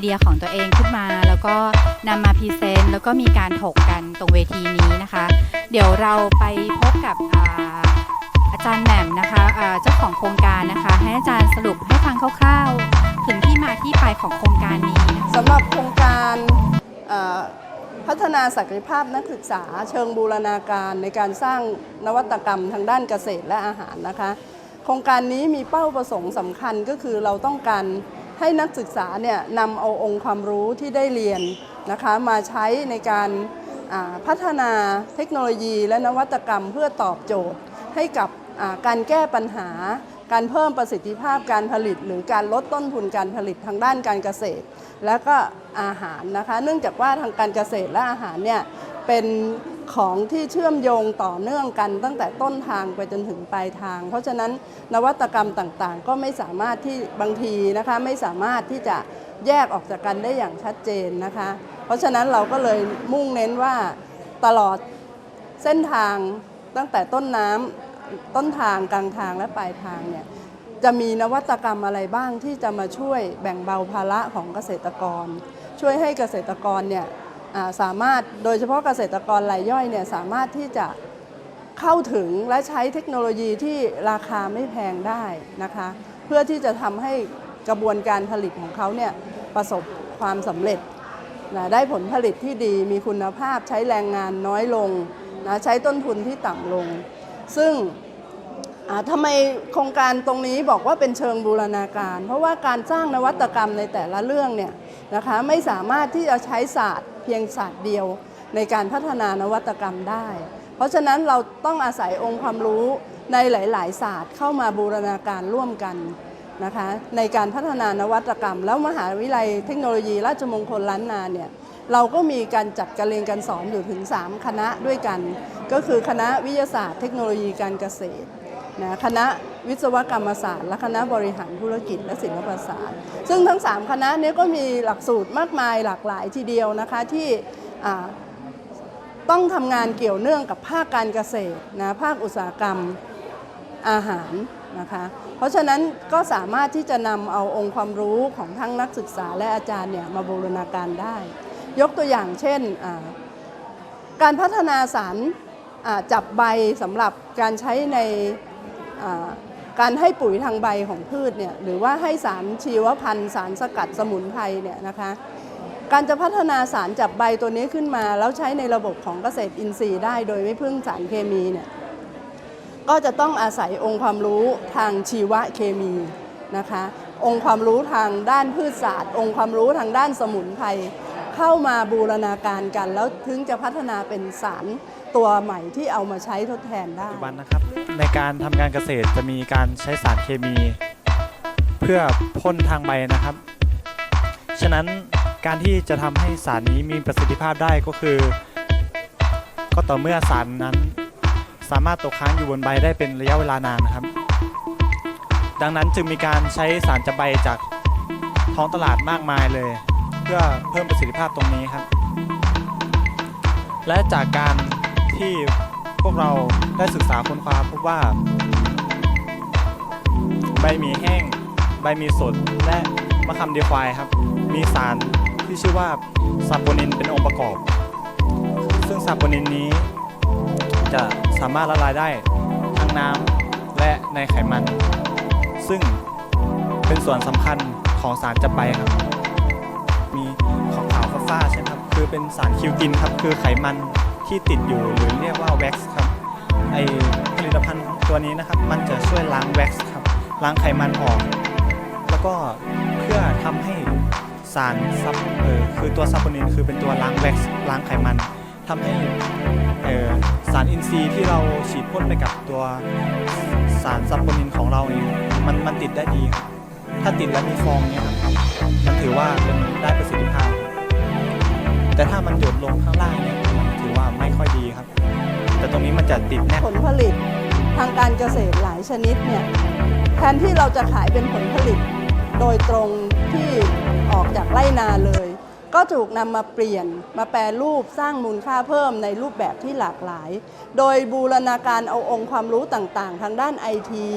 เดียของตัวเองขึ้นมา แล้วก็นำมาพรีเซนต์แล้วก็มีการถกกันตรงเวทีนี้นะคะ เดี๋ยวเราไปพบกับอาอาจารย์แหม่มนะคะเจ้าของโครงการนะคะ ให้อาจารย์สรุปให้ฟังคร่าวๆ ถึงที่มาที่ไปของโครงการนี้สำหรับโครงการพัฒนาศักยภาพนักศึกษาเชิงบูรณาการในการสร้างนวัตกรรมทางด้านเกษตรและอาหารนะคะ โครงการนี้มีเป้าประสงค์สำคัญก็คือเราต้องการ ให้นักศึกษาเนี่ยนำเอาองค์ความรู้ที่ได้เรียนนะคะมาใช้ในการพัฒนาเทคโนโลยีและนวัตกรรมเพื่อตอบโจทย์ ให้กับการแก้ปัญหา การเพิ่มประสิทธิภาพการผลิต หรือการลดต้นทุนการผลิตทางด้านการเกษตร และก็อาหารนะคะ เนื่องจากว่าทางการเกษตรและอาหารเนี่ยเป็น ของที่เชื่อมโยงต่อเนื่องกันตั้งแต่ต้นทางไปจนถึงปลายทาง เพราะฉะนั้นนวัตกรรมต่างๆ ก็ไม่สามารถที่บางทีนะคะไม่สามารถที่จะแยกออกจากกันได้อย่างชัดเจนนะคะ เพราะฉะนั้นเราก็เลยมุ่งเน้นว่าตลอดเส้นทางตั้งแต่ต้นน้ำต้นทางกลางทางและปลายทางเนี่ยจะมีนวัตกรรมอะไรบ้างที่จะมาช่วยแบ่งเบาภาระของเกษตรกร ช่วยให้เกษตรกรเนี่ย สามารถโดยเฉพาะเกษตรกรรายย่อยเนี่ยสามารถที่จะเข้าถึงและใช้เทคโนโลยีที่ราคาไม่แพงได้นะคะ เพื่อที่จะทำให้กระบวนการผลิตของเขาเนี่ยประสบความสำเร็จนะได้ผลผลิตที่ดีมีคุณภาพใช้แรงงานน้อยลงนะใช้ต้นทุนที่ต่ำลง ซึ่งทำไมโครงการตรงนี้บอกว่าเป็นเชิงบูรณาการ เพราะว่าการสร้างนวัตกรรมในแต่ละเรื่องเนี่ยนะคะไม่สามารถที่จะใช้ศาสตร์เพียงศาสตร์เดียวในการพัฒนานวัตกรรมได้ เพราะฉะนั้นเราต้องอาศัยองค์ความรู้ในหลาย ๆ ศาสตร์เข้ามาบูรณาการร่วมกันนะคะในการพัฒนานวัตกรรม แล้วมหาวิทยาลัยเทคโนโลยีราชมงคลล้านนาเนี่ยเราก็มีการจัดการเรียนการสอนอยู่ถึง 3 คณะด้วยกัน ก็คือคณะวิทยาศาสตร์เทคโนโลยีการเกษตรนะคณะ วิศวกรรมศาสตร์ และคณะบริหารธุรกิจและศิลปศาสตร์ ซึ่งทั้ง 3 คณะนี้ก็มีหลักสูตรมากมายหลากหลายทีเดียวนะคะที่ต้องทำงานเกี่ยวเนื่องกับภาคการเกษตรนะภาคอุตสาหกรรมอาหารนะคะเพราะฉะนั้นก็สามารถที่จะนำเอาองค์ความรู้ของทั้งนักศึกษาและอาจารย์เนี่ยมาบูรณาการได้ ยกตัวอย่างเช่น การพัฒนาสารจับใบสำหรับการใช้ใน การให้ปุ๋ยทางใบของพืชเนี่ยหรือว่าให้สารชีวพันธุ์ สารสกัดสมุนไพรเนี่ยนะคะการจะพัฒนาสารจับใบตัวนี้ขึ้นมา แล้วใช้ในระบบของเกษตรอินทรีย์ได้โดยไม่พึ่งสารเคมีเนี่ยก็จะต้องอาศัยองค์ความรู้ทางชีวเคมีนะคะ องค์ความรู้ทางด้านพืชศาสตร์ องค์ความรู้ทางด้านสมุนไพร เข้ามาบูรณาการกัน แล้วถึงจะพัฒนาเป็นสารตัวใหม่ที่เอามาใช้ทดแทนได้ ปัจจุบันนะครับในการทำการเกษตรจะมีการใช้สารเคมี เพื่อพ่นทางใบนะครับ ฉะนั้นการที่จะทำให้สารนี้มีประสิทธิภาพได้ก็คือ ก็ต่อเมื่อสารนั้น สามารถตกค้างอยู่บนใบได้เป็นระยะเวลานานนะครับ ดังนั้นจึงมีการใช้สารจับใบจากท้องตลาดมากมายเลย พื่อเพิ่มประสิทธิภาพตรงนี้ครับ และจากการที่พวกเราได้ศึกษาค้นคว้าพบว่า ใบหมี่แห้ง ใบหมี่สดและมะขามเดียควายครับ มีสารที่ชื่อว่าซาโปนินเป็นองค์ประกอบ ซึ่งซาโปนินนี้จะสามารถละลายได้ทั้งน้ำและในไขมัน ซึ่งเป็นส่วนสำคัญของสารจับใบครับ มีขาวๆฟ้าๆใช่ไหมครับ คือเป็นสารคิวตินครับ คือไขมันที่ติดอยู่หรือเรียกว่าแว็กซ์ครับ ไอผลิตภัณฑ์ตัวนี้นะครับ มันจะช่วยล้างแว็กซ์ครับ ล้างไขมันออก แล้วก็เพื่อทำให้สารซับเออคือตัวซับโปนินคือเป็นตัวล้างแว็กซ์ล้างไขมันทำให้เออสารอินทรีย์ที่เราฉีดพ่นไปกับตัวสารซับโปนินของเราเนี่ยมันมันติดได้ดีครับ ถ้าติดแล้วมีฟองเนี่ยครับมันถือว่าเป็นได้ประสิทธิภาพ แต่ถ้ามันหยดลงข้างล่างเนี่ยถือว่าไม่ค่อยดีครับ แต่ตรงนี้มันจะติดแน่ผลผลิตทางการเกษตรหลายชนิดเนี่ยแทนที่เราจะขายเป็นผลผลิต โดยตรงที่ออกจากไร่นาเลย ก็ถูกนำมาเปลี่ยนมาแปรรูปสร้างมูลค่าเพิ่มในรูปแบบที่หลากหลาย โดยบูรณาการเอาองค์ความรู้ต่างๆ ทางด้านไอที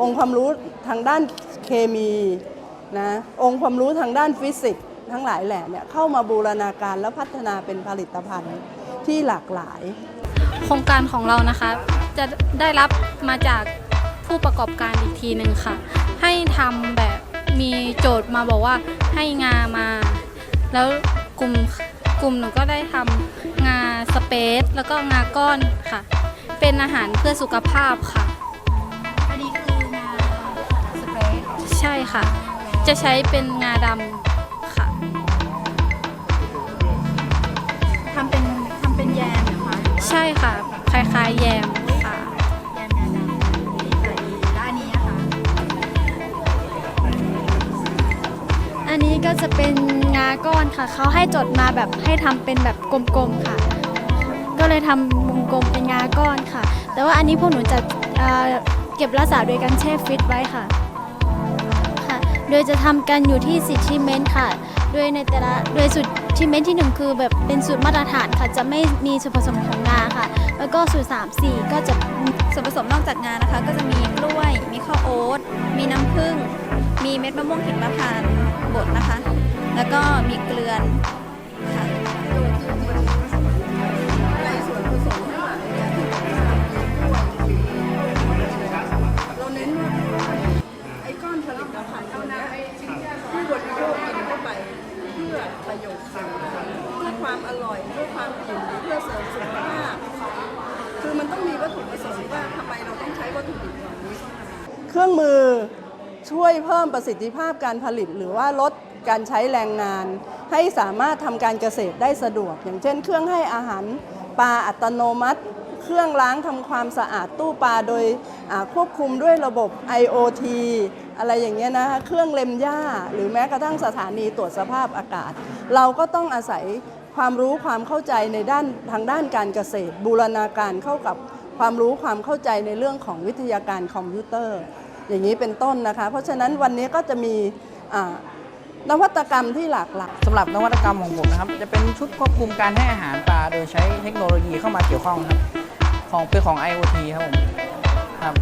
องค์ความรู้ทางด้านเคมีนะองค์ความรู้ทางด้านฟิสิกส์ทั้งหลายแหล่เนี่ยเข้ามาบูรณาการและพัฒนาเป็นผลิตภัณฑ์ที่หลากหลาย โครงการของเรานะคะ จะได้รับมาจากผู้ประกอบการอีกทีหนึ่งค่ะ ให้ทำแบบมีโจทย์มาบอกว่าให้งามา แล้วกลุ่มกลุ่มหนูก็ได้ทำงาสเปซแล้วก็งาก้อนค่ะ เป็นอาหารเพื่อสุขภาพค่ะ อันนี้คืองาสเปรย์ใช่ค่ะ จะใช้เป็นงาดำค่ะทำเป็นทำเป็นแยมนะคะ ใช่ค่ะ คล้ายๆแยมาก้อนค่ะ เขาให้จดมาแบบให้ทำเป็นแบบกลมๆค่ะ ก็เลยทำวงกลมเป็นงาก้อนค่ะ แต่ว่าอันนี้พวกหนูจะเเก็บรักษาโดยการแช่ฟิตไว้ค่ะค่ะ โดยจะทำกันอยู่ที่สิทธิเมนต์ค่ะ โดยในแต่ละโดยสูตรที่เมนต์ที่หนูคือแบบเป็นสูตรมาตรฐานค่ะจะไม่มีส่วนผสมของงาค่ะ แล้วก็สูตร3 4 ก็จะส่วนผสมนอกจากงานะคะ ก็จะมีกล้วย มีข้าวโอ๊ตมีน้ำผึ้ง มีเม็ดมะม่วงหิมพานต์บดนะคะ แล้วก็มีเกลือนค่ะ สิทธิภาพการผลิต หรือว่าลดการใช้แรงงาน ให้สามารถทำการเกษตรได้สะดวก อย่างเช่น เครื่องให้อาหารปลาอัตโนมัติ เครื่องล้างทำความสะอาดตู้ปลาโดยควบคุมด้วยระบบ IoT อะไรอย่างเงี้ยนะคะเครื่องเล็มหญ้า หรือแม้กระทั่งสถานีตรวจสภาพอากาศ เราก็ต้องอาศัยความรู้ความเข้าใจในด้านทางด้านการเกษตร บูรณาการเข้ากับความรู้ความเข้าใจในเรื่องของวิทยาการคอมพิวเตอร์ อย่างนี้เป็นต้นนะคะ เพราะฉะนั้นวันนี้ก็จะมีนวัตกรรมที่หลากหลายสำหรับนวัตกรรมของผมนะครับ จะเป็นชุดควบคุมการให้อาหารปลาโดยใช้เทคโนโลยีเข้ามาเกี่ยวข้องครับ ของเป็นของ IoT ครับผมครับ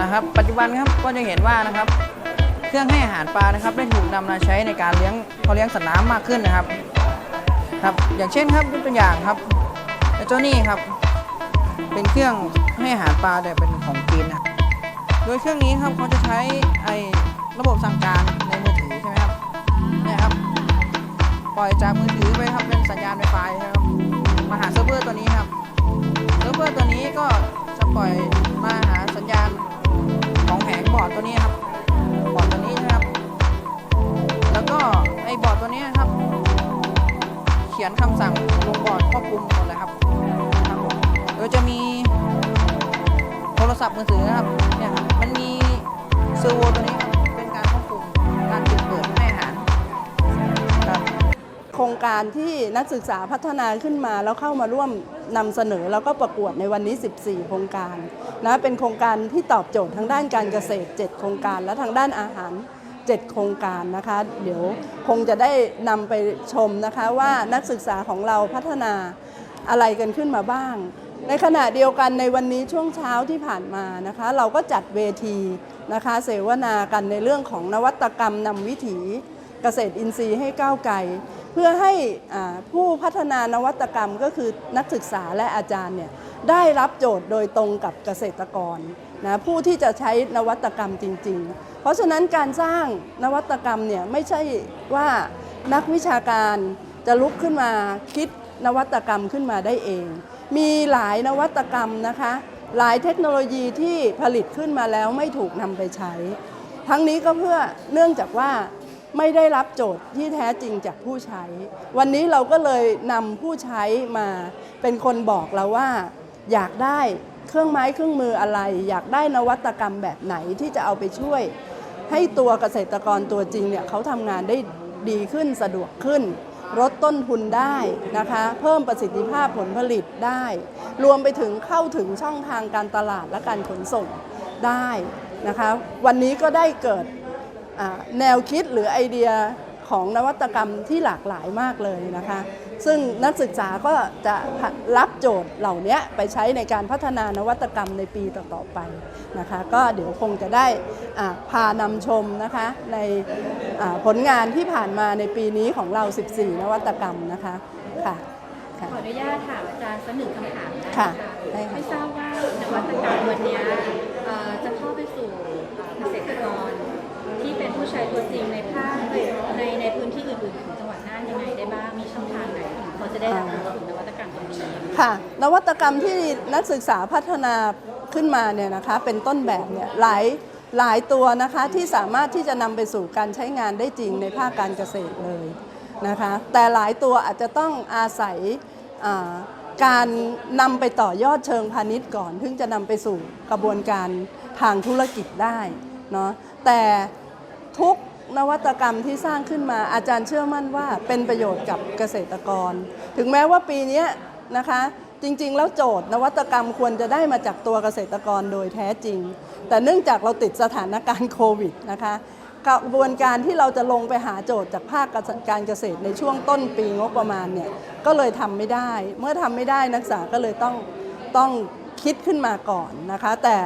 นะครับ ปัจจุบันครับก็จะเห็นว่านะครับ เครื่องให้อาหารปลานะครับ ได้ถูกนำมาใช้ในการเลี้ยงเขาเลี้ยงสัตว์น้ำมากขึ้นนะครับครับ อย่างเช่นครับยกตัวอย่างครับเจ้านี่ครับ เป็นเครื่องให้อาหารปลาแต่เป็นของจีนนะครับ โดยเครื่องนี้ครับเขาจะใช้ไอ้ระบบสั่งการในมือถือใช่ไหมครับเนี่ยครับ ปล่อยจากมือถือไปครับเป็นสัญญาณไวไฟครับมาหาเซิร์ฟเวอร์ตัวนี้ครับเซิร์ฟเวอร์ตัวนี้ก็จะปล่อยมาหาสัญญาณของแผงบอร์ดตัวนี้ การที่นักศึกษาพัฒนาขึ้นมา แล้วเข้ามาร่วมนำเสนอแล้วก็ประกวดในวันนี้ 14 โครงการนะเป็นโครงการที่ตอบโจทย์ทางด้านการเกษตร 7 โครงการ และทางด้านอาหาร 7 โครงการนะคะ เดี๋ยวคงจะได้นำไปชมนะคะว่านักศึกษาของเราพัฒนาอะไรกันขึ้นมาบ้าง ในขณะเดียวกันในวันนี้ช่วงเช้าที่ผ่านมานะคะ เราก็จัดเวทีนะคะเสวนากันในเรื่องของนวัตกรรมนำวิถีเกษตรอินทรีย์ให้ก้าวไกล เพื่อให้ผู้พัฒนานวัตกรรมก็คือนักศึกษาและอาจารย์เนี่ยได้รับโจทย์โดยตรงกับเกษตรกรนะผู้ที่จะใช้นวัตกรรมจริง ๆ เพราะฉะนั้นการสร้างนวัตกรรมเนี่ยไม่ใช่ว่านักวิชาการจะลุกขึ้นมาคิดนวัตกรรมขึ้นมาได้เอง มีหลายนวัตกรรมนะคะ หลายเทคโนโลยีที่ผลิตขึ้นมาแล้วไม่ถูกนำไปใช้ ทั้งนี้ก็เพื่อเนื่องจากว่า ไม่ได้รับโจทย์ที่แท้จริงจากผู้ใช้ วันนี้เราก็เลยนำผู้ใช้มาเป็นคนบอกเราว่า อยากได้เครื่องไม้เครื่องมืออะไร อยากได้นวัตกรรมแบบไหนที่จะเอาไปช่วย ให้ตัวเกษตรกรตัวจริงเนี่ยเขาทำงานได้ดีขึ้นสะดวกขึ้น ลดต้นทุนได้นะคะ เพิ่มประสิทธิภาพผลผลิตได้ รวมไปถึงเข้าถึงช่องทางการตลาดและการขนส่งได้นะคะ วันนี้ก็ได้เกิด แนวคิดหรือไอเดียของนวัตกรรมที่หลากหลายมากเลยนะคะ ซึ่งนักศึกษาก็จะรับโจทย์เหล่านี้ไปใช้ในการพัฒนานวัตกรรมในปีต่อๆไปนะคะ ก็เดี๋ยวคงจะได้อ่าพานำชมนะคะในอ่าผลงานที่ผ่านมาในปีนี้ของเรา 14 นวัตกรรมนะคะค่ะค่ะขออนุญาตถามอาจารย์สักหนึ่งคำถามได้ไหมค่ะได้ค่ะไม่ทราบว่านวัตกรรมวันเนี้ยเอ่อจะเข้าไปสู่เกษตรกร ที่เป็นผู้ใช้ตัวจริงในภาคในในพื้นที่อื่นๆของจังหวัดน่านยังไงได้บ้าง มีช่องทางไหนเขาจะได้รับรู้ถึงนวัตกรรมตรงนี้ค่ะ นวัตกรรมที่นักศึกษาพัฒนาขึ้นมาเนี่ยนะคะเป็นต้นแบบเนี่ยหลายหลายตัวนะคะที่สามารถที่จะนำไปสู่การใช้งานได้จริงในภาคการเกษตรเลยนะคะแต่หลายตัวอาจจะต้องอาศัยการนำไปต่อยอดเชิงพาณิชย์ก่อน ถึงจะนำไปสู่กระบวนการทางธุรกิจได้เนาะแต่ ทุกนวัตกรรมที่สร้างขึ้นมาอาจารย์เชื่อมั่นว่าเป็นประโยชน์กับเกษตรกร ถึงแม้ว่าปีนี้นะคะ จริงๆ แล้วโจทย์นวัตกรรมควรจะได้มาจากตัวเกษตรกรโดยแท้จริง แต่เนื่องจากเราติดสถานการณ์โควิดนะคะกระบวนการที่เราจะลงไปหาโจทย์จากภาคการเกษตรในช่วงต้นปีงบประมาณเนี่ยก็เลยทำไม่ได้ เมื่อทำไม่ได้นักศึกษาก็เลยต้องต้องคิดขึ้นมาก่อนนะคะ แต่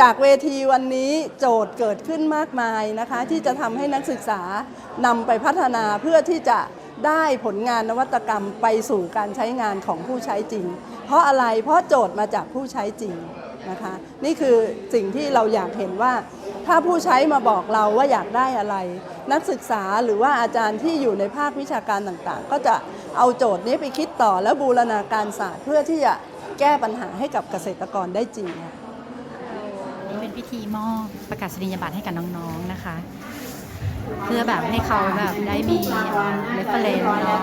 จากเวทีวันนี้โจทย์เกิดขึ้นมากมายนะคะ ที่จะทำให้นักศึกษานำไปพัฒนาเพื่อที่จะได้ผลงานนวัตกรรมไปสู่การใช้งานของผู้ใช้จริง เพราะอะไรเพราะโจทย์มาจากผู้ใช้จริงนะคะ นี่คือสิ่งที่เราอยากเห็นว่า ถ้าผู้ใช้มาบอกเราว่าอยากได้อะไร นักศึกษาหรือว่าอาจารย์ที่อยู่ในภาควิชาการต่างๆ ก็จะเอาโจทย์นี้ไปคิดต่อและบูรณาการศาสตร์เพื่อที่จะแก้ปัญหาให้กับเกษตรกรได้จริงค่ะ เป็นพิธีมอบประกาศนียบัตรให้กับน้องๆนะคะ เพื่อแบบให้เขาแบบได้มีเรฟเฟรนเนาะ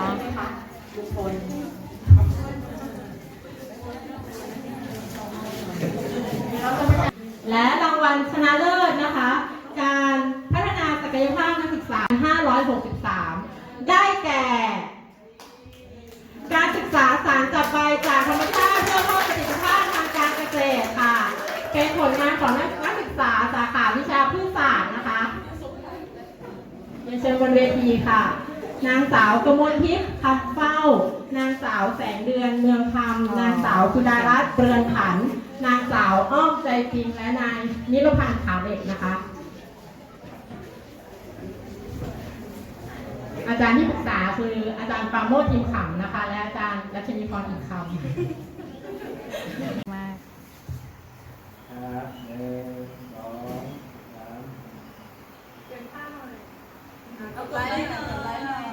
และรางวัลชนะเลิศนะคะ การพัฒนาศักยภาพนักศึกษา 563 ได้แก่ การศึกษาสารจับใบจากธรรมชาติเพื่อเพิ่มประสิทธิภาพทางการเกษตรค่ะ เป็น ผลงานของนักนักศึกษาสาขาวิชาพืชศาสตร์นะคะเรียนเชิญบนเวทีค่ะ นางสาวกมลทิพย์คำเฝ้า นางสาวแสงเดือนเมืองคำนางสาวสุดารัตน์เปรือนผัน นางสาวอ้อมใจจริงและนายนิรพันธ์ขาวเด็กนะคะ อาจารย์ที่ปรึกษาคืออาจารย์ปราโมททิมขำนะคะ และอาจารย์รัชนีพรอินคำ มากครับหนึ่